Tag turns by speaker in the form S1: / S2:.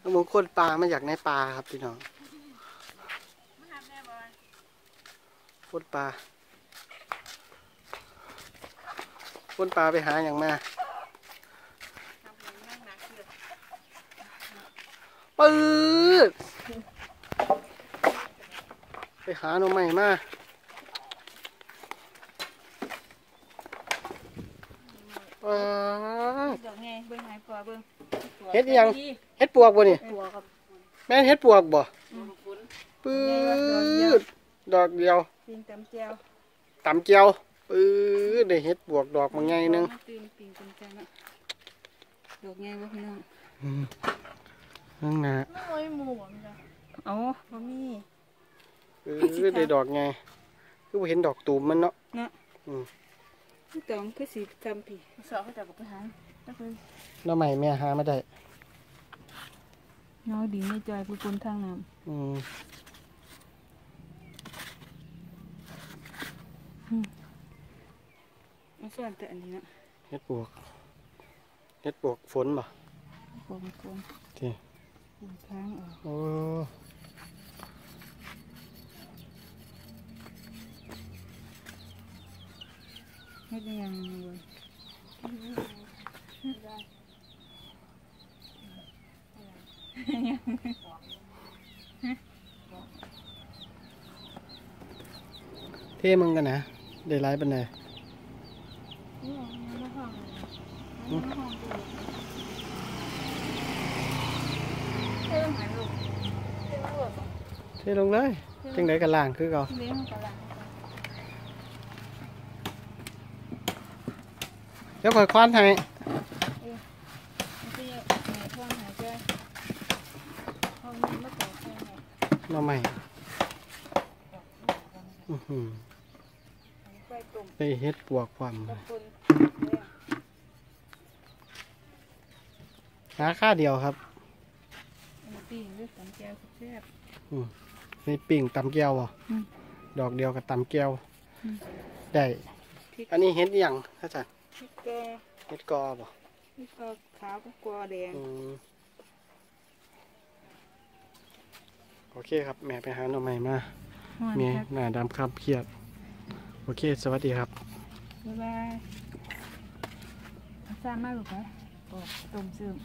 S1: แล้วมึงคนปลามาจากในปลาครับพี่น้องคนปลาคนปลาไปหาอย่างมาปืดไปหาหน่อใหม่มา ปลา
S2: ดอกไงเบิ่งหายปอเบิ่ง
S1: เฮ็ดอิหยังเฮ็ดปวกบ่นี่
S2: ตัวกับ
S1: แม่นเฮ็ดปวกบ่ปืดดอกเดียว
S2: ปิงตำแจ่ว
S1: ตำเจียวปืดได้เฮ็ดปวกดอกมันใหญ่หนึง
S2: ตื่นปิงตำแจ่วเนาะดอกไงบ่พี่น้อง
S1: ข้างหน้า
S2: โอ้ยหมูบ่มีจ้ะอ๋อบ่มี
S1: ปืดได้ดอกไงคือบ่เห็นดอกตูมมันเนาะ
S2: พี่ ตองคือสิจำพี่สอบเขาจะบอกไปหาแล้วคือ
S1: หน้อใหม่แม่หามาได้
S2: น้อยดีไม่จอยผู้คนทางน้
S1: อืมำ
S2: มาส่วนแต่อันนี้เนาะ
S1: เฮ็ดปวกเฮ็ดปวกฝนบ่
S2: โกงโกง
S1: ที่
S2: ปูค้างออก
S1: โอ้
S2: เฮ็ดได้ยังเลย
S1: เท่มึงกันนะได้หลายปานใด
S2: นี่ยังไม่ห้องเลยยังไม่ห้องดูเอ้ยหายลูกเอ้ยลูก
S1: เท่ลงเลยจังได๋ก็ล่างคือเก่า
S2: เลี้ยงกะหล่
S1: เดี๋ยวค่อยควานให้ำ
S2: ที่ไหนท่องหายใจห้องนี้ไม่ต่อใช่ไหม
S1: หน้อใหม่อื้อหือ
S2: ไปตุ่ม
S1: ได้เฮ็ดปวกความ
S2: กับคน
S1: หาค่าเดียวครับ
S2: อันนี้ปีนด้วยสังแก้วแซ่บ
S1: นี่ปิ่งตำแก้วบ่
S2: อืม
S1: ดอกเดียวกับตำแก้ว
S2: อืม
S1: ได้
S2: พริก
S1: อันนี้เฮ็ดอิหยังอาจารย์
S2: พริ กก็
S1: เฮ็ดกอบ่
S2: พริกก็ขาวก็กลัวแดง
S1: อืมโอเคครับ แม่ไปหาหน่อใหม่มา
S2: หวาน
S1: เมีย
S2: ครับ
S1: หน้าดำคำเครียด โอเค สวัสดีครับ
S2: บ๊ายบายเอาซ่ามากหรือเปล่าต้มซึม